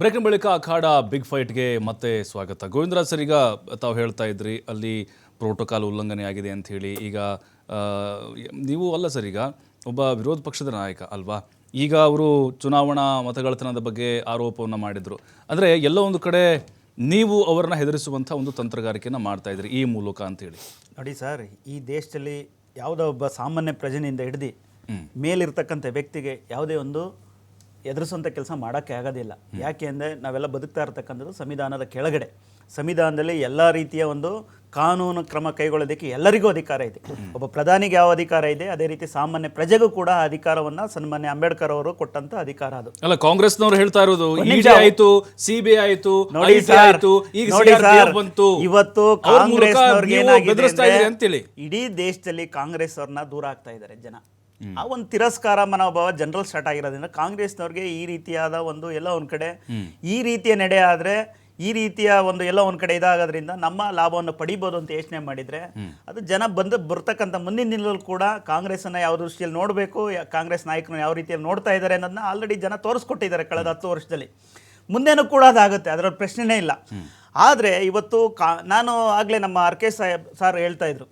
ಬ್ರೇಕಿನ ಬಳಿಕ ಅಖಾಡ ಬಿಗ್ ಫೈಟ್ಗೆ ಮತ್ತೆ ಸ್ವಾಗತ. ಗೋವಿಂದರಾಜ್ ಸರ್ ಈಗ ತಾವು ಹೇಳ್ತಾ ಇದ್ರಿ ಅಲ್ಲಿ ಪ್ರೋಟೋಕಾಲ್ ಉಲ್ಲಂಘನೆ ಆಗಿದೆ ಅಂತ ಹೇಳಿ. ಈಗ ನೀವು ಅಲ್ಲ ಸರ್ ಈಗ ಒಬ್ಬ ವಿರೋಧ ಪಕ್ಷದ ನಾಯಕ ಅಲ್ವಾ? ಈಗ ಅವರು ಚುನಾವಣಾ ಮತಗಳತನದ ಬಗ್ಗೆ ಆರೋಪವನ್ನು ಮಾಡಿದರು. ಅಂದರೆ ಎಲ್ಲೋ ಒಂದು ಕಡೆ ನೀವು ಅವರನ್ನ ಹೆದರಿಸುವಂಥ ಒಂದು ತಂತ್ರಗಾರಿಕೆಯನ್ನು ಮಾಡ್ತಾ ಇದ್ರಿ ಈ ಮೂಲಕ ಅಂತೇಳಿ ನೋಡಿ ಸರ್ ಈ ದೇಶದಲ್ಲಿ ಯಾವುದೋ ಒಬ್ಬ ಸಾಮಾನ್ಯ ಪ್ರಜೆನಿಂದ ಹಿಡಿದು ಮೇಲಿರ್ತಕ್ಕಂಥ ವ್ಯಕ್ತಿಗೆ ಯಾವುದೇ ಒಂದು ಎದುರಿಸುವಂಥ ಕೆಲಸ ಮಾಡೋಕ್ಕೆ ಆಗೋದಿಲ್ಲ. ಯಾಕೆ ಅಂದರೆ ನಾವೆಲ್ಲ ಬದುಕ್ತಾ ಇರ್ತಕ್ಕಂಥದ್ದು ಸಂವಿಧಾನದ ಕೆಳಗಡೆ. ಸಂವಿಧಾನದಲ್ಲಿ ಎಲ್ಲ ರೀತಿಯ ಒಂದು ಕಾನೂನು ಕ್ರಮ ಕೈಗೊಳ್ಳೋದಕ್ಕೆ ಎಲ್ಲರಿಗೂ ಅಧಿಕಾರ ಇದೆ. ಒಬ್ಬ ಪ್ರಧಾನಿಗೆ ಯಾವ ಅಧಿಕಾರ ಇದೆ ಅದೇ ರೀತಿ ಸಾಮಾನ್ಯ ಪ್ರಜೆಗೂ ಕೂಡ ಅಧಿಕಾರವನ್ನ ಸನ್ಮಾನ್ಯ ಅಂಬೇಡ್ಕರ್ ಅವರು ಕೊಟ್ಟಂತ ಅಧಿಕಾರ ಅದು. ಅಲ್ಲ ಕಾಂಗ್ರೆಸ್ನವರು ಹೇಳ್ತಾ ಇರೋದು ನಿಮಿಷ. ಆಯ್ತು ಸಿಬಿಐ ಆಯ್ತು ಆಯ್ತು ಈಗ ಬಂತು. ಇವತ್ತು ಕಾಂಗ್ರೆಸ್ ಅಂತೇಳಿ ಇಡೀ ದೇಶದಲ್ಲಿ ಕಾಂಗ್ರೆಸ್ ಅವ್ರನ್ನ ದೂರ ಆಗ್ತಾ ಇದ್ದಾರೆ ಜನ. ಆ ಒಂದು ತಿರಸ್ಕಾರ ಮನೋಭಾವ ಜನರಲ್ ಸ್ಟಾರ್ಟ್ ಆಗಿರೋದ್ರಿಂದ ಕಾಂಗ್ರೆಸ್ನವ್ರಿಗೆ ಈ ರೀತಿಯಾದ ಒಂದು ಎಲ್ಲ ಒಂದು ಕಡೆ ಈ ರೀತಿಯ ನಡೆ ಆದ್ರೆ ಈ ರೀತಿಯ ಒಂದು ಎಲ್ಲ ಒಂದು ಕಡೆ ಇದಾಗೋದ್ರಿಂದ ನಮ್ಮ ಲಾಭವನ್ನು ಪಡಿಬೋದು ಅಂತ ಯೋಚನೆ ಮಾಡಿದ್ರೆ ಅದು ಜನ ಬಂದು ಬರ್ತಕ್ಕಂಥ ಮುಂದಿನ ದಿನದಲ್ಲೂ ಕೂಡ ಕಾಂಗ್ರೆಸ್ ಅನ್ನ ಯಾವ ದೃಷ್ಟಿಯಲ್ಲಿ ನೋಡಬೇಕು ಕಾಂಗ್ರೆಸ್ ನಾಯಕರು ಯಾವ ರೀತಿಯಲ್ಲಿ ನೋಡ್ತಾ ಇದ್ದಾರೆ ಅನ್ನೋದನ್ನ ಆಲ್ರೆಡಿ ಜನ ತೋರಿಸ್ಕೊಟ್ಟಿದ್ದಾರೆ ಕಳೆದ ಹತ್ತು ವರ್ಷದಲ್ಲಿ. ಮುಂದೆನೂ ಕೂಡ ಅದಾಗುತ್ತೆ ಅದರ ಪ್ರಶ್ನೆನೇ ಇಲ್ಲ. ಆದರೆ ಇವತ್ತು ಕಾ, ನಾನು ಆಗಲೇ ನಮ್ಮ ಆರ್ ಕೆ ಸಾಹೇಬ್ ಸರ್ ಹೇಳ್ತಾ ಇದ್ರು.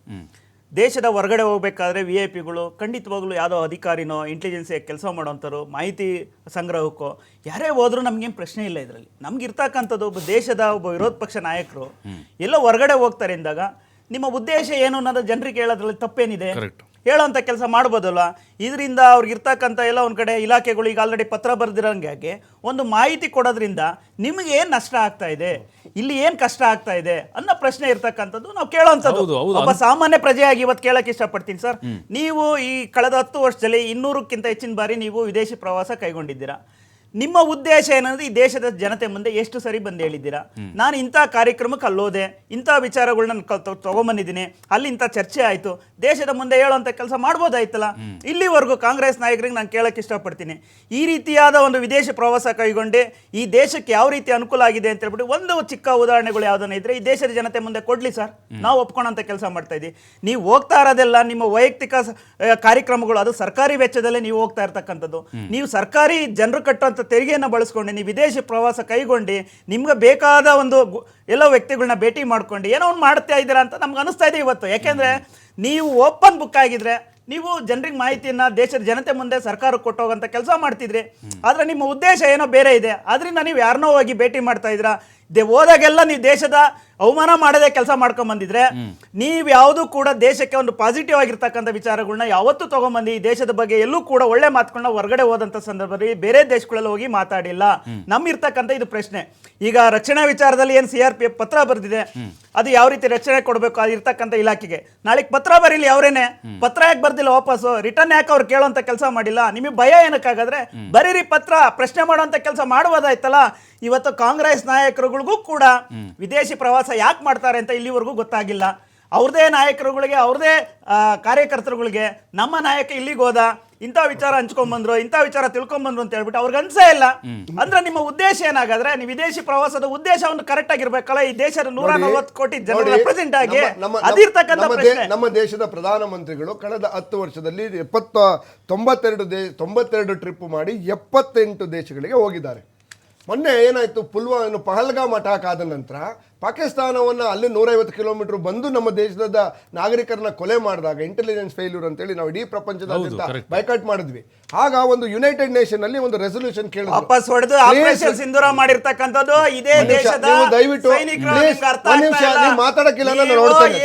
ದೇಶದ ಹೊರಗಡೆ ಹೋಗಬೇಕಾದ್ರೆ ವಿ ಐ ಪಿಗಳು ಖಂಡಿತವಾಗ್ಲೂ ಯಾವುದೋ ಅಧಿಕಾರಿನೋ ಇಂಟೆಲಿಜೆನ್ಸಿಯ ಕೆಲಸ ಮಾಡೋಂಥವ್ರು ಮಾಹಿತಿ ಸಂಗ್ರಹಕ್ಕೋ ಯಾರೇ ಹೋದರೂ ನಮಗೇನು ಪ್ರಶ್ನೆ ಇಲ್ಲ ಇದರಲ್ಲಿ. ನಮ್ಗೆ ಇರ್ತಕ್ಕಂಥದ್ದು ಒಬ್ಬ ದೇಶದ ಒಬ್ಬ ವಿರೋಧ ಪಕ್ಷ ನಾಯಕರು. ಎಲ್ಲೋ ಹೊರಗಡೆ ಹೋಗ್ತಾರೆ ಅಂದಾಗ ನಿಮ್ಮ ಉದ್ದೇಶ ಏನು ಅನ್ನೋದು ಜನರಿಗೆ ಹೇಳೋದ್ರಲ್ಲಿ ತಪ್ಪೇನಿದೆ? ಹೇಳೋಂಥ ಕೆಲಸ ಮಾಡ್ಬೋದಲ್ಲ ಇದರಿಂದ ಅವ್ರಿಗೆ ಇರ್ತಕ್ಕಂಥ ಎಲ್ಲ ಒಂದು ಕಡೆ ಇಲಾಖೆಗಳು ಈಗ ಆಲ್ರೆಡಿ ಪತ್ರ ಬರೆದಿರೋಂಗೆ ಒಂದು ಮಾಹಿತಿ ಕೊಡೋದ್ರಿಂದ ನಿಮಗೆ ಏನು ನಷ್ಟ ಆಗ್ತಾ ಇದೆ? ಇಲ್ಲಿ ಏನು ಕಷ್ಟ ಆಗ್ತಾ ಇದೆ? ಅನ್ನೋ ಪ್ರಶ್ನೆ ಇರ್ತಕ್ಕಂಥದ್ದು ನಾವು ಕೇಳೋವಂಥದ್ದು. ಒಬ್ಬ ಸಾಮಾನ್ಯ ಪ್ರಜೆಯಾಗಿ ಇವತ್ತು ಕೇಳಕ್ಕೆ ಇಷ್ಟಪಡ್ತೀನಿ ಸರ್. ನೀವು ಈ ಕಳೆದ ಹತ್ತು ವರ್ಷದಲ್ಲಿ ಇನ್ನೂರಕ್ಕಿಂತ ಹೆಚ್ಚಿನ ಬಾರಿ ನೀವು ವಿದೇಶಿ ಪ್ರವಾಸ ಕೈಗೊಂಡಿದ್ದೀರಾ. ನಿಮ್ಮ ಉದ್ದೇಶ ಏನಂದ್ರೆ ಈ ದೇಶದ ಜನತೆ ಮುಂದೆ ಎಷ್ಟು ಸರಿ ಬಂದು ಹೇಳಿದ್ದೀರಾ? ನಾನು ಇಂಥ ಕಾರ್ಯಕ್ರಮಕ್ಕೆ ಅಲ್ಲೋದೆ ಇಂಥ ವಿಚಾರಗಳನ್ನ ತಗೊಂಬಂದಿದ್ದೀನಿ ಅಲ್ಲಿ ಇಂಥ ಚರ್ಚೆ ಆಯಿತು ದೇಶದ ಮುಂದೆ ಹೇಳುವಂಥ ಕೆಲಸ ಮಾಡ್ಬೋದಾಯ್ತಲ್ಲ? ಇಲ್ಲಿವರೆಗೂ ಕಾಂಗ್ರೆಸ್ ನಾಯಕರಿಗೆ ನಾನು ಕೇಳಕ್ಕೆ ಇಷ್ಟಪಡ್ತೀನಿ. ಈ ರೀತಿಯಾದ ಒಂದು ವಿದೇಶ ಪ್ರವಾಸ ಕೈಗೊಂಡು ಈ ದೇಶಕ್ಕೆ ಯಾವ ರೀತಿ ಅನುಕೂಲ ಆಗಿದೆ ಅಂತ ಹೇಳ್ಬಿಟ್ಟು ಒಂದು ಚಿಕ್ಕ ಉದಾಹರಣೆಗಳು ಯಾವ್ದನ್ನ ಇದ್ರೆ ಈ ದೇಶದ ಜನತೆ ಮುಂದೆ ಕೊಡ್ಲಿ ಸರ್. ನಾವು ಒಪ್ಕೊಳ್ಳೋಂಥ ಕೆಲಸ ಮಾಡ್ತಾ ಇದ್ದೀವಿ. ನೀವು ಹೋಗ್ತಾ ಇರೋದೆಲ್ಲ ನಿಮ್ಮ ವೈಯಕ್ತಿಕ ಕಾರ್ಯಕ್ರಮಗಳು ಅದು ಸರ್ಕಾರಿ ವೆಚ್ಚದಲ್ಲೇ ನೀವು ಹೋಗ್ತಾ ಇರ್ತಕ್ಕಂಥದ್ದು. ನೀವು ಸರ್ಕಾರಿ ಜನರು ಕಟ್ಟುವಂಥ ತೆರಿಗೆಯನ್ನು ಬಳಸ್ಕೊಂಡು, ನೀವು ವಿದೇಶಿ ಪ್ರವಾಸ ಕೈಗೊಂಡು ನಿಮ್ಗೆ ಬೇಕಾದ ಒಂದು ಎಲ್ಲ ವ್ಯಕ್ತಿಗಳನ್ನ ಭೇಟಿ ಮಾಡ್ಕೊಂಡು ಏನೋ ಒಂದು ಮಾಡ್ತಾ ಇದ್ದೀರಾ ಅಂತ ನಮ್ಗೆ ಅನಿಸ್ತಾ ಇದೆ ಇವತ್ತು. ಯಾಕೆಂದರೆ ನೀವು ಓಪನ್ ಬುಕ್ ಆಗಿದ್ರೆ ನೀವು ಜನರಿಗೆ ಮಾಹಿತಿಯನ್ನು ದೇಶದ ಜನತೆ ಮುಂದೆ ಸರ್ಕಾರ ಕೊಟ್ಟೋಗಂಥ ಕೆಲಸ ಮಾಡ್ತಿದ್ರಿ. ಆದರೆ ನಿಮ್ಮ ಉದ್ದೇಶ ಏನೋ ಬೇರೆ ಇದೆ. ಆದ್ದರಿಂದ ನೀವು ಯಾರನ್ನೋ ಹೋಗಿ ಭೇಟಿ ಮಾಡ್ತಾ ಇದ್ದೀರಾ. ದೇ ಹೋದಾಗೆಲ್ಲ ನೀವು ದೇಶದ ಅವಮಾನ ಮಾಡದೆ ಕೆಲಸ ಮಾಡ್ಕೊಂಡ್ ಬಂದಿದ್ರೆ ನೀವು ಯಾವುದು ಕೂಡ ದೇಶಕ್ಕೆ ಒಂದು ಪಾಸಿಟಿವ್ ಆಗಿರ್ತಕ್ಕಂಥ ವಿಚಾರಗಳನ್ನ ಯಾವತ್ತೂ ತಗೊಂಬಂದು ಈ ದೇಶದ ಬಗ್ಗೆ ಎಲ್ಲೂ ಕೂಡ ಒಳ್ಳೆ ಮಾತುಗಳನ್ನ ಹೊರಗಡೆ ಹೋದಂಥ ಸಂದರ್ಭದಲ್ಲಿ ಬೇರೆ ದೇಶಗಳಲ್ಲಿ ಹೋಗಿ ಮಾತಾಡಿಲ್ಲ. ನಮ್ಮ ಇರ್ತಕ್ಕಂಥ ಇದು ಪ್ರಶ್ನೆ. ಈಗ ರಕ್ಷಣಾ ವಿಚಾರದಲ್ಲಿ ಏನು ಸಿ ಆರ್ ಪಿ ಎಫ್ ಪತ್ರ ಬರೆದಿದೆ ಅದು ಯಾವ ರೀತಿ ರಕ್ಷಣೆ ಕೊಡಬೇಕು ಅದು ಇರ್ತಕ್ಕಂಥ ಇಲಾಖೆಗೆ. ನಾಳೆಗೆ ಪತ್ರ ಬರೀಲಿ ಅವರೇನೆ. ಪತ್ರ ಯಾಕೆ ಬರ್ದಿಲ್ಲ ವಾಪಸ್ಸು? ರಿಟರ್ನ್ ಯಾಕೆ ಅವ್ರು ಕೇಳೋಂಥ ಕೆಲಸ ಮಾಡಿಲ್ಲ? ನಿಮಗೆ ಭಯ ಏನಕ್ಕಾಗಾದ್ರೆ? ಬರೀರಿ ಪತ್ರ ಪ್ರಶ್ನೆ ಮಾಡುವಂಥ ಕೆಲಸ ಮಾಡ್ಬೋದಾಯ್ತಲ್ಲ ಇವತ್ತು ಕಾಂಗ್ರೆಸ್ ನಾಯಕರುಗಳಿಗೂ ಕೂಡ ವಿದೇಶಿ ಪ್ರವಾಸ ಯಾಕೆ ಮಾಡ್ತಾರೆ ಅಂತ ಇಲ್ಲಿವರೆಗೂ ಗೊತ್ತಾಗಿಲ್ಲ. ಅವ್ರದೇ ನಾಯಕರುಗಳಿಗೆ ಅವ್ರದೇ ಕಾರ್ಯಕರ್ತರುಗಳಿಗೆ ನಮ್ಮ ನಾಯಕ ಇಲ್ಲಿಗೆ ಹೋದ ಇಂಥ ವಿಚಾರ ಹಂಚ್ಕೊಂಡ್ಬಂದ್ರು ಇಂಥ ವಿಚಾರ ತಿಳ್ಕೊಂಡ್ಬಂದ್ರು ಅಂತ ಹೇಳ್ಬಿಟ್ಟು ಅವ್ರಿಗೆ ಅನ್ಸೇ ಇಲ್ಲ. ಅಂದ್ರೆ ನಿಮ್ಮ ಉದ್ದೇಶ ಏನಾಗಾದ್ರೆ ನೀವು ವಿದೇಶಿ ಪ್ರವಾಸದ ಉದ್ದೇಶ ಒಂದು ಕರೆಕ್ಟ್ ಆಗಿರ್ಬೇಕಲ್ಲ ಈ ದೇಶದ ನೂರ ನಲ್ವತ್ತು ಕೋಟಿ ಜನರ ರೆಪ್ರೆಸೆಂಟ್ ಆಗಿ ಅದಿರ್ತಕ್ಕಂಥ ನಮ್ಮ ದೇಶದ ಪ್ರಧಾನಮಂತ್ರಿಗಳು ಕಳೆದ ಹತ್ತು ವರ್ಷದಲ್ಲಿ ಎಪ್ಪತ್ತ ತೊಂಬತ್ತೆರಡು ದೇ ತೊಂಬತ್ತೆರಡು ಟ್ರಿಪ್ ಮಾಡಿ ಎಪ್ಪತ್ತೆಂಟು ದೇಶಗಳಿಗೆ ಹೋಗಿದ್ದಾರೆ. ಮೊನ್ನೆ ಏನಾಯಿತು ಪುಲ್ವಾ ಏನು ಪಹಲ್ಗಾಮ್ ಅಟ್ಯಾಕ್ ಆದ ನಂತರ ಪಾಕಿಸ್ತಾನವನ್ನ ಅಲ್ಲಿ ನೂರೈವತ್ತು ಕಿಲೋಮೀಟರ್ ಬಂದು ನಮ್ಮ ದೇಶದ ನಾಗರಿಕರನ್ನ ಕೊಲೆ ಮಾಡಿದಾಗ ಇಂಟೆಲಿಜೆನ್ಸ್ ಫೇಲ್ಯೂರ್ ಅಂತೇಳಿ ನಾವು ಇಡೀ ಪ್ರಪಂಚದ. ಬೈಕಾಟ್ ಮಾಡಿದ್ವಿ. ಆಗ ಒಂದು ಯುನೈಟೆಡ್ ನೇಷನ್ ಅಲ್ಲಿ ಒಂದು ರೆಸೊಲ್ಯೂಷನ್ ಕೇಳಿದ್ರು. ವಾಪಸ್ ಹೊಡೆದು ಆಪರೇಷನ್ ಸಿಂಧೂರ ಮಾಡಿರ್ತಕ್ಕಂಥದ್ದು ಇದೇ ಒಂದ್ ನಿಮಿಷ, ದೇಶದ ದಯವಿಟ್ಟು ನಿಮಿಷ. ನೀವು ಮಾತಾಡಕ್ಕಿಲ್ಲ ನಾನು ನೋಡ್ತೇನೆ.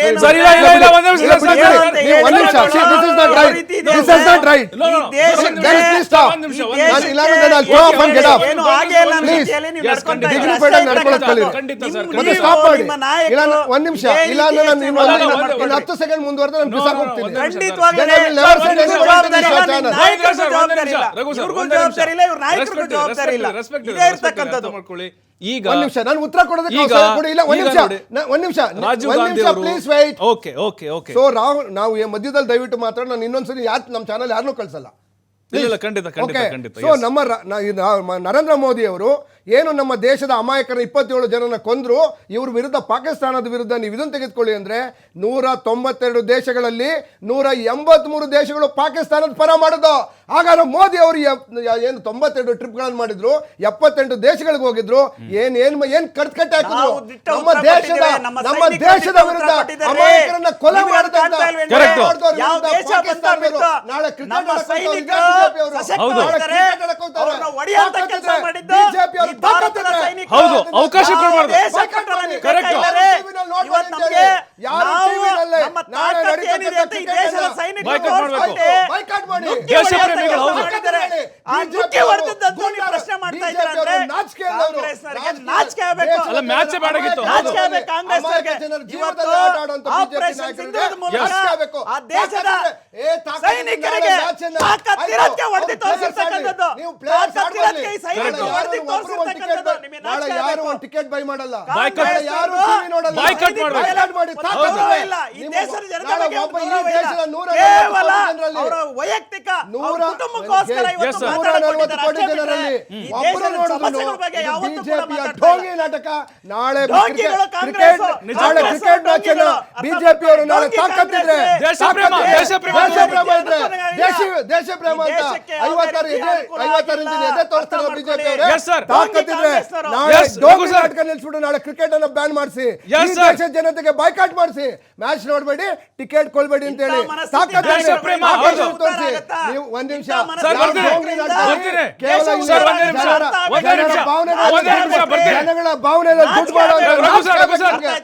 ಒಂದ್ ಒಂದ್. ಒಂದ್ ಒಂದ್. ಸ್ಟಾಪ್ ಮಾಡಿ ನಿಮ್ಮ ನಾಯಕರು ಇಲ್ಲ ಒಂದ್ ನಿಮಿಷ. ಇಲ್ಲ ಅಂದ್ರೆ ನಾನು ಇನ್ನು ಹತ್ತು ಸೆಕೆಂಡ್ ಮುಂದುವರೆದ ನಾನು ಬಿಸಾಕ್ ಹೋಗ್ತೀನಿ. ಖಂಡಿತವಾಗ್ಲೂ Then I will never send ಒಂದ್ to ಜವಾಬ್ದಾರಿ this ಇಲ್ಲ, channel. ನಾಯಕರಿಗೂ ಜವಾಬ್ದಾರಿ ಇಲ್ಲ. ರಘು ಸರ್, ಇವ್ರಿಗೂ ಜವಾಬ್ದಾರಿ ಇಲ್ಲ, ಇವ್ರ ನಾಯಕರಿಗೂ ಜವಾಬ್ದಾರಿ ಇಲ್ಲ. respect ಇದೆ, ಇದೇ ಇರ್ತಕ್ಕಂಥದ್ದು. ಮಾಡ್ಕೊಳ್ಳಿ. ಈಗ ಒಂದ್ ನಿಮಿಷ ನಾನು ಉತ್ತರ ಕೊಡೋದಕ್ಕೆ ಈಗ- ಅವಕಾಶ ಕೊಡಿ? ಇಲ್ಲ ಒಂದ್ ಈಗ ನಿಮಿಷ. ನೋಡಿ. ನ- ಒಂದ್ ನಿಮಿಷ. ರಾಜೀವ್ ಒಂದ್ ಗಾಂಧಿ ನಿಮಿಷ ಅವರು please wait okay okay okay. So Rahul ನಾವು ಈ ಮಧ್ಯದಲ್ಲಿ ದಯವಿಟ್ಟು ಮಾತ್ರ ನಾನು ಇನ್ನೊಂದ್ಸರಿ ಯಾತ್ ನಮ್ಮ ಚಾನಲ್ ಯಾರನ್ನೂ ಕಳ್ಸಲ್ಲ. ಇಲ್ಲ ಇಲ್ಲ ಖಂಡಿತ ಖಂಡಿತ ಖಂಡಿತ. ಸೊ ನಮ್ಮ ರ- ನ- ಈ ನ- ಮ- ನರೇಂದ್ರ ಮೋದಿ ಅವರು ಏನು ನಮ್ಮ ದೇಶದ ಅಮಾಯಕರ ಇಪ್ಪತ್ತೇಳು ಜನನ ಕೊಂದ್ರು ಇವ್ರ ವಿರುದ್ಧ ಪಾಕಿಸ್ತಾನದ ವಿರುದ್ಧ ನೀವು ಇದನ್ನು ತೆಗೆದುಕೊಳ್ಳಿ ಅಂದ್ರೆ ನೂರ ತೊಂಬತ್ತೆರಡು ದೇಶಗಳಲ್ಲಿ ನೂರ ಎಂಬತ್ಮೂರು ದೇಶಗಳು ಪಾಕಿಸ್ತಾನದ ಪರ ಮಾಡೋದು. ಹಾಗಾದ್ರೆ ಮೋದಿ ಅವರು ಏನು ತೊಂಬತ್ತೆರಡು ಟ್ರಿಪ್ಗಳನ್ನು ಮಾಡಿದ್ರು ಎಪ್ಪತ್ತೆಂಟು ದೇಶಗಳಿಗೆ ಹೋಗಿದ್ರು ಏನ್ ಏನು ಏನು ಕಟ್ಕಟ್ಟೆ ಹಾಕಿದ್ರು. ನಮ್ಮ ದೇಶದ ನಮ್ಮ ದೇಶದ ವಿರುದ್ಧ. ಅಮಾಯಕರನ್ನ ಕೊಲೆ ಮಾಡಿದಂತ ಬಿಟ್ಟು ನಾಳೆ ಕ್ರಿಕೆಟ್ ಬಿಜೆಪಿ ಅವರು. ಭಾರತದ. ಹೌದು, ಅವಕಾಶ ಕೊಡಬಾರ್ದು ಕರೆಕ್ಟ್ ಇವತ್ತು ನಮ್ಗೆ ನಾವು ನಮ್ಮ ನಾಳೆ ತಾಕತ್ತು ಏನಿದೆ ಅಂತ ಈ ದೇಶದ ಅನ್ನ ಸೈನಿಕರು boycott ಮಾಡ್ಬೇಕು. ಮಾಡಿ. ದೇಶ ಪ್ರೇಮಿಗಳು, ಹೌದು. ಪ್ರಶ್ನೆ ಮಾಡ್ತಾ ಇದ್ದೀರಾ ಅಂದ್ರೆ ನಾಚಿಕೆ ಆಗಬೇಕು. ಅಲ್ಲ, ಮ್ಯಾಚೇ ಬೇಡಾಗಿತ್ತು. ನಾಚಿಕೆ ಕಾಂಗ್ರೆಸ್ ಕಾಂಗ್ರೆಸ್ನವರಿಗೆ. ಅಮಾಯಕ ಜನರ ಇವತ್ತು ಆಪರೇಷನ್ ಸಿಂಧೂರದ ಮೂಲಕ ಆ ದೇಶದ ಸೈನಿಕರಿಗೆ ಆಯ್ತು, ಹೊಡೆದು ತೋರಿಸಿರ್ತಕ್ಕಂಥದ್ದು. ನೀವು players ತಾಕತ್ತಿರೋದಕ್ಕೆ ಈ ಸೈನಿಕರು ನಾಳೆ ಹೊಡೆದು ತೋರಿಸಿರ್ತಕ್ಕಂಥದ್ದು. ನಿಮಗೆ ನಾಚಿಕೆ ಯಾರು ಒಂದು ಟಿಕೆಟ್ ಬೈ ಮಾಡಲ್ಲ. ಯಾರು ಟಿವಿ ನೋಡಲ್ಲ ಮಾಡ್ಬೇಕು. ಮಾಡಿ ಇಲ್ಲ. ಈ ದೇಶದ ಜನತೆ ನಾಳೆ ಬಗ್ಗೆ ಒಬ್ಬ ಈ ದೇಶದ ಕೇವಲ ಅವರ ವೈಯಕ್ತಿಕ ನೂರ ಕುಟುಂಬಕ್ಕೋಸ್ಕರ ಇವತ್ತು ಕೋಟಿ ಜನರಲ್ಲಿ ಒಬ್ಬರು ಬಿಜೆಪಿಯ ಢೋಂಗಿ ನಾಟಕ ನಾಳೆ ಕ್ರಿಕೆಟ್ ನಾಳೆ ಕ್ರಿಕೆಟ್ ಮ್ಯಾಚ್ ಅನ್ನ ಬಿಜೆಪಿ ಅವರು ನಾಳೆ ತಾಕತ್ತಿದ್ರೆ. ದೇಶ ಪ್ರೇಮ, ಅಂತ ಐವತ್ತಾರು ಎದೆ ತೋರಿಸ್ತಾರೆ ಬಿಜೆಪಿ. ತಾಕತ್ತಿದ್ರೆ ನಾಳೆ ಢೋಂಗಿ ನಾಟಕ ನಿಲ್ಸ್ಬಿಟ್ಟು ನಾಳೆ ಕ್ರಿಕೆಟ್ ಅನ್ನ ಬ್ಯಾನ್ ಮಾಡಿಸಿ. ದೇಶದ ಜನತೆಗೆ ಬಾಯ್ಕಾಟ್ ಮಾಡಿಸಿ. ಮ್ಯಾಚ್ ನೋಡ್ಬೇಡಿ ಟಿಕೆಟ್ ಕೊಳ್ಬೇಡಿ ಅಂತ ಹೇಳಿ. ತಾಕತ್ತಿದ್ರೆ ತೋರಿಸಿ. ನೀವು ಒಂದ್ ನಿಮಿಷ.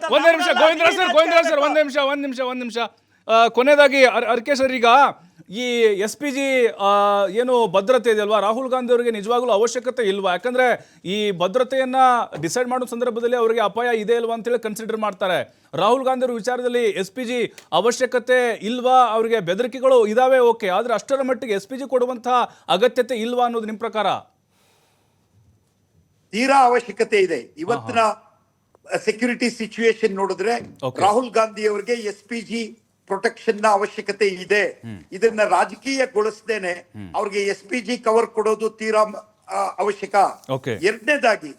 ಒಂದೇ ನಿಮಿಷ. Govindaraj sir Govindaraj sir. ಒಂದ್ ನಿಮಿಷ ಒಂದ್ ನಿಮಿಷ ಒಂದ್ ನಿಮಿಷ. ಕೊನೆಯದಾಗಿ ಅರ್- ಅರ್ಕೆ ಸರ್ ಈಗ ಈ ಎಸ್ ಪಿ ಜಿ ಏನು ಭದ್ರತೆ ಇದೆಯಲ್ವಾ? ರಾಹುಲ್ ಗಾಂಧಿ ಅವರಿಗೆ ನಿಜವಾಗ್ಲೂ ಅವಶ್ಯಕತೆ ಇಲ್ವಾ? ಯಾಕಂದ್ರೆ ಈ ಭದ್ರತೆಯನ್ನ ಡಿಸೈಡ್ ಮಾಡೋ ಸಂದರ್ಭದಲ್ಲಿ ಅವರಿಗೆ ಅಪಾಯ ಇದೆ ಇಲ್ವಾ ಅಂತೇಳಿ ಕನ್ಸಿಡರ್ ಮಾಡ್ತಾರೆ. ರಾಹುಲ್ ಗಾಂಧಿ ಅವ್ರ ವಿಚಾರದಲ್ಲಿ ಎಸ್ ಪಿ ಜಿ ಅವಶ್ಯಕತೆ ಇಲ್ವಾ? ಅವರಿಗೆ ಬೆದರಿಕೆಗಳು ಇದಾವೆ ಓಕೆ. ಆದ್ರೆ ಅಷ್ಟರ ಮಟ್ಟಿಗೆ ಎಸ್ ಪಿ ಜಿ ಕೊಡುವಂತಹ ಅಗತ್ಯತೆ ಇಲ್ವಾ ಅನ್ನೋದು ನಿಮ್ಮ ಪ್ರಕಾರ? ತೀರಾ ಅವಶ್ಯಕತೆ ಇದೆ. ಇವತ್ತಿನ ಸೆಕ್ಯೂರಿಟಿ ಸಿಚುವೇಶನ್ ನೋಡಿದ್ರೆ ರಾಹುಲ್ ಗಾಂಧಿ ಅವರಿಗೆ ಎಸ್ ಪಿ ಜಿ ಪ್ರೊಟೆಕ್ಷನ್ನ ಅವಶ್ಯಕತೆ ಇದೆ. ಇದನ್ನ ರಾಜಕೀಯಗೊಳಿಸ್ದೇನೆ ಅವ್ರಿಗೆ ಎಸ್ ಪಿ ಜಿ ಕವರ್ ಕೊಡೋದು ತೀರಾ ಅವಶ್ಯಕ. ಎರಡನೇದಾಗಿ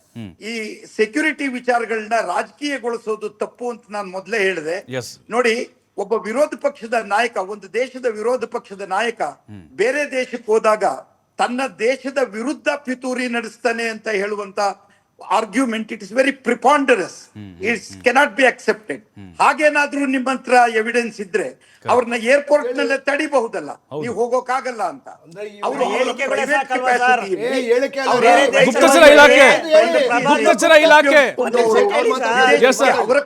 ಈ ಸೆಕ್ಯೂರಿಟಿ ವಿಚಾರಗಳನ್ನ ರಾಜಕೀಯಗೊಳಿಸೋದು ತಪ್ಪು ಅಂತ ನಾನು ಮೊದಲೇ ಹೇಳಿದೆ. ನೋಡಿ ಒಬ್ಬ ವಿರೋಧ ಪಕ್ಷದ ನಾಯಕ ಒಂದು ದೇಶದ ವಿರೋಧ ಪಕ್ಷದ ನಾಯಕ ಬೇರೆ ದೇಶಕ್ಕೆ ಹೋದಾಗ ತನ್ನ ದೇಶದ ವಿರುದ್ಧ ಪಿತೂರಿ ನಡೆಸ್ತಾನೆ ಅಂತ ಹೇಳುವಂತ argument it is very preposterous it's cannot be accepted ಹಾಗೇನಾದ್ರೂ ನಿಮ್ಮ ಹತ್ರ ಎವಿಡೆನ್ಸ್ ಇದ್ರೆ ಅವ್ರನ್ನ ಏರ್ಪೋರ್ಟ್ ನಲ್ಲೇ ತಡಿಬಹುದಲ್ಲ? ನೀವು ಹೋಗೋಕಾಗಲ್ಲ ಅಂತ. ಅವರು ಅವ್ರು.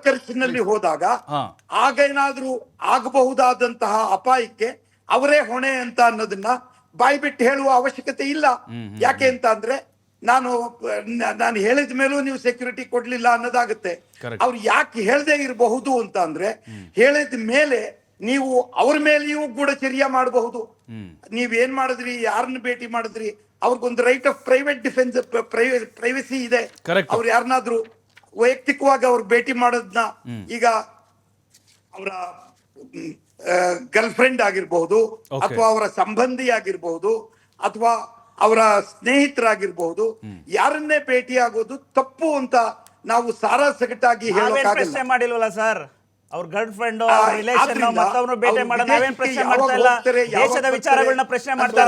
ಖರ್ಚಿನಲ್ಲಿ ಹೋದಾಗ ಆಗ ಏನಾದ್ರೂ ಆಗಬಹುದಾದಂತಹ ಅಪಾಯಕ್ಕೆ ಅವರೇ ಹೊಣೆ ಅಂತ ಅನ್ನೋದನ್ನ ಬಾಯ್ಬಿಟ್ಟು ಹೇಳುವ ಅವಶ್ಯಕತೆ ಇಲ್ಲ. ಯಾಕೆ ಅಂತ ಅಂದ್ರೆ ನಾನು ನಾನು ಹೇಳಿದ ಮೇಲೂ ನೀವು ಸೆಕ್ಯೂರಿಟಿ ಕೊಡ್ಲಿಲ್ಲ ಅನ್ನೋದಾಗುತ್ತೆ. ಅವ್ರು ಯಾಕೆ ಹೇಳದೆ ಇರಬಹುದು ಅಂತ ಅಂದ್ರೆ ಹೇಳಿದ ಮೇಲೆ ನೀವು ಅವ್ರ ಮೇಲೆಯೂ ಗೂಢಚರ್ಯ ಮಾಡಬಹುದು. ನೀವೇನ್ ಮಾಡಿದ್ರಿ ಯಾರನ್ನ ಭೇಟಿ ಮಾಡಿದ್ರಿ ಅವ್ರಿಗೊಂದು right of private defence privacy ಇದೆ. ಅವ್ರು ಯಾರನ್ನಾದ್ರೂ ವೈಯಕ್ತಿಕವಾಗಿ ಅವ್ರು ಭೇಟಿ ಮಾಡೋದನ್ನ ಈಗ ಅವರ ಗರ್ಲ್ ಫ್ರೆಂಡ್ ಆಗಿರ್ಬಹುದು ಅಥವಾ ಅವರ ಸಂಬಂಧಿ ಆಗಿರ್ಬಹುದು ಅಥವಾ ಅವರ ಸ್ನೇಹಿತರಾಗಿರ್ಬಹುದು ಯಾರನ್ನೇ ಭೇಟಿ ಆಗೋದು ತಪ್ಪು ಅಂತ ನಾವು ಸಾರಾ ಸಗಟಾಗಿ ಪ್ರಶ್ನೆ ಮಾಡಿಲ್ವಲ್ಲ ಸರ್? ಅವ್ರ ಗರ್ಲ್ ಫ್ರೆಂಡ್ ರಿಲೇಷನ್ ಮತ್ತವ್ರನ್ನ ಭೇಟಿ ನಾವೇನ್ ಪ್ರಶ್ನೆ ಮಾಡ್ತಾ ಇಲ್ಲ? ದೇಶದ ವಿಚಾರಗಳನ್ನ ಪ್ರಶ್ನೆ ಮಾಡ್ತಾ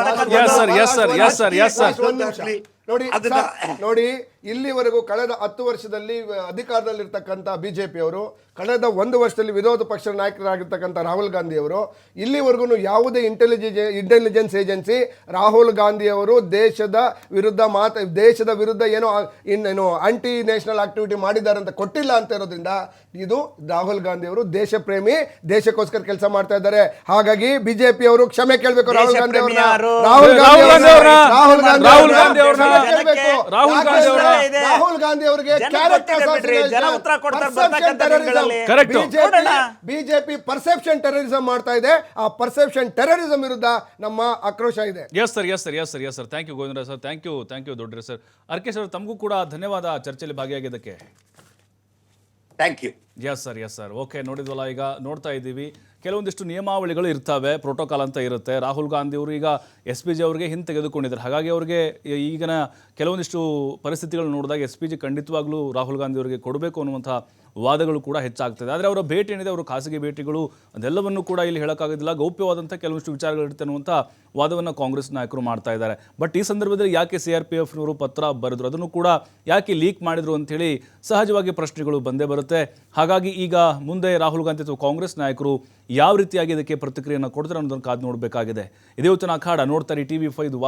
ನೋಡಿ ಅದನ್ನ- ನೋಡಿ ಇಲ್ಲಿವರೆಗೂ ಕಳೆದ ಹತ್ತು ವರ್ಷದಲ್ಲಿ ಅಧಿಕಾರದಲ್ಲಿರ್ತಕ್ಕಂಥ ಬಿಜೆಪಿ ಅವರು ಕಳೆದ ಒಂದು ವರ್ಷದಲ್ಲಿ ವಿರೋಧ ಪಕ್ಷದ ನಾಯಕರಾಗಿರ್ತಕ್ಕಂಥ ರಾಹುಲ್ ಗಾಂಧಿ ಅವರು ಇಲ್ಲಿವರೆಗೂ ಯಾವುದೇ intelligence intelligence agency Rahul Gandhi ಅವರು ದೇಶದ ವಿರುದ್ಧ ಮಾತ ದೇಶದ ವಿರುದ್ಧ ಏನೋ ಇನ್ನೇನು ಆಂಟಿ ನ್ಯಾಷನಲ್ ಆಕ್ಟಿವಿಟಿ ಮಾಡಿದ್ದಾರೆ ಅಂತ ಕೊಟ್ಟಿಲ್ಲ ಅಂತ ಇರೋದ್ರಿಂದ ಇದು ರಾಹುಲ್ ಗಾಂಧಿ ಅವರು ದೇಶ ಪ್ರೇಮಿ ದೇಶಕ್ಕೋಸ್ಕರ ಕೆಲಸ ಮಾಡ್ತಾ ಇದ್ದಾರೆ. ಹಾಗಾಗಿ ಬಿಜೆಪಿ ಅವರು ಕ್ಷಮೆ ಕೇಳಬೇಕು ರಾಹುಲ್ ಗಾಂಧಿ ಅವರು ಅವ್ರನ್ನ? ರಾಹುಲ್ ಗಾಂಧಿ ರಾಹುಲ್ ಗಾಂಧಿ ಅವ್ರನ್ನ. ರಾಹುಲ್ ಗಾಂಧಿ ಅವರ ರಾಹುಲ್ ಗಾಂಧಿ ಅವರಿಗೆ. ಬಿಜೆಪಿ ಪರ್ಸೆಪ್ಷನ್ ಟೆರರಿಸಂ ಮಾಡ್ತಾ ಇದೆ. ಆ ಪರ್ಸೆಪ್ಷನ್ ಟೆರರಿಸಂ ವಿರುದ್ಧ ನಮ್ಮ ಆಕ್ರೋಶ ಇದೆ. Yes sir yes sir yes sir yes sir thank you Govinda sir thank you thank you ದೊಡ್ಡ ಸರ್ ಅರ್ಕೆ ಸರ್ ತಮಗೂ ಕೂಡ ಧನ್ಯವಾದ ಚರ್ಚೆಯಲ್ಲಿ ಭಾಗಿಯಾಗಿದ್ದಕ್ಕೆ. Thank you yes sir yes sir okay ನೋಡಿದ್ವಲ್ಲ ಈಗ ನೋಡ್ತಾ ಇದ್ದೀವಿ. ಕೆಲವೊಂದಿಷ್ಟು ನಿಯಮಾವಳಿಗಳು ಇರ್ತವೆ ಪ್ರೋಟೋಕಾಲ್ ಅಂತ ಇರುತ್ತೆ. ರಾಹುಲ್ ಗಾಂಧಿ ಅವರು ಈಗ ಎಸ್ ಪಿ ಜಿ ಅವರಿಗೆ ಹಿಂದೆ ತೆಗೆದುಕೊಂಡಿದ್ದಾರೆ. ಹಾಗಾಗಿ ಅವರಿಗೆ ಈಗಿನ ಕೆಲವೊಂದಿಷ್ಟು ಪರಿಸ್ಥಿತಿಗಳು ನೋಡಿದಾಗ ಎಸ್ ಪಿ ಜಿ ಖಂಡಿತವಾಗ್ಲೂ ರಾಹುಲ್ ಗಾಂಧಿ ಅವರಿಗೆ ಕೊಡಬೇಕು ಅನ್ನುವಂಥ ವಾದಗಳು ಕೂಡ ಹೆಚ್ಚಾಗ್ತದೆ. ಆದರೆ ಅವರ ಭೇಟಿ ಏನಿದೆ, ಅವರು ಖಾಸಗಿ ಭೇಟಿಗಳು, ಅದೆಲ್ಲವನ್ನು ಕೂಡ ಇಲ್ಲಿ ಹೇಳೋಕ್ಕಾಗೋದಿಲ್ಲ. ಗೌಪ್ಯವಾದಂಥ ವಿಚಾರಗಳು ವಿಚಾರಗಳಿರುತ್ತೆ ಅನ್ನುವಂಥ ವಾದವನ್ನು ಕಾಂಗ್ರೆಸ್ ನಾಯಕರು ಮಾಡ್ತಾ ಇದ್ದಾರೆ. ಬಟ್ ಈ ಸಂದರ್ಭದಲ್ಲಿ ಯಾಕೆ ಸಿ ಆರ್ ಪಿ ಎಫ್ನವರು ಪತ್ರ ಬರೆದ್ರು? ಅದನ್ನು ಕೂಡ ಯಾಕೆ ಲೀಕ್ ಮಾಡಿದ್ರು ಅಂಥೇಳಿ ಸಹಜವಾಗಿ ಪ್ರಶ್ನೆಗಳು ಬಂದೇ ಬರುತ್ತೆ. ಹಾಗಾಗಿ ಈಗ ಮುಂದೆ ರಾಹುಲ್ ಗಾಂಧಿ ಅಥವಾ ಕಾಂಗ್ರೆಸ್ ನಾಯಕರು ಯಾವ ರೀತಿಯಾಗಿ ಇದಕ್ಕೆ ಪ್ರತಿಕ್ರಿಯೆಯನ್ನು ಕೊಡ್ತಾರೆ ಅನ್ನೋದನ್ನು ಕಾದು ನೋಡಬೇಕಾಗಿದೆ. ಇದೇ ಹೊತ್ತಿನ ಅಖಾಡ ನೋಡ್ತಾರೆ ಟಿ ವಿ ವಾಸ್ತವ.